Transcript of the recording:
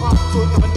ความชว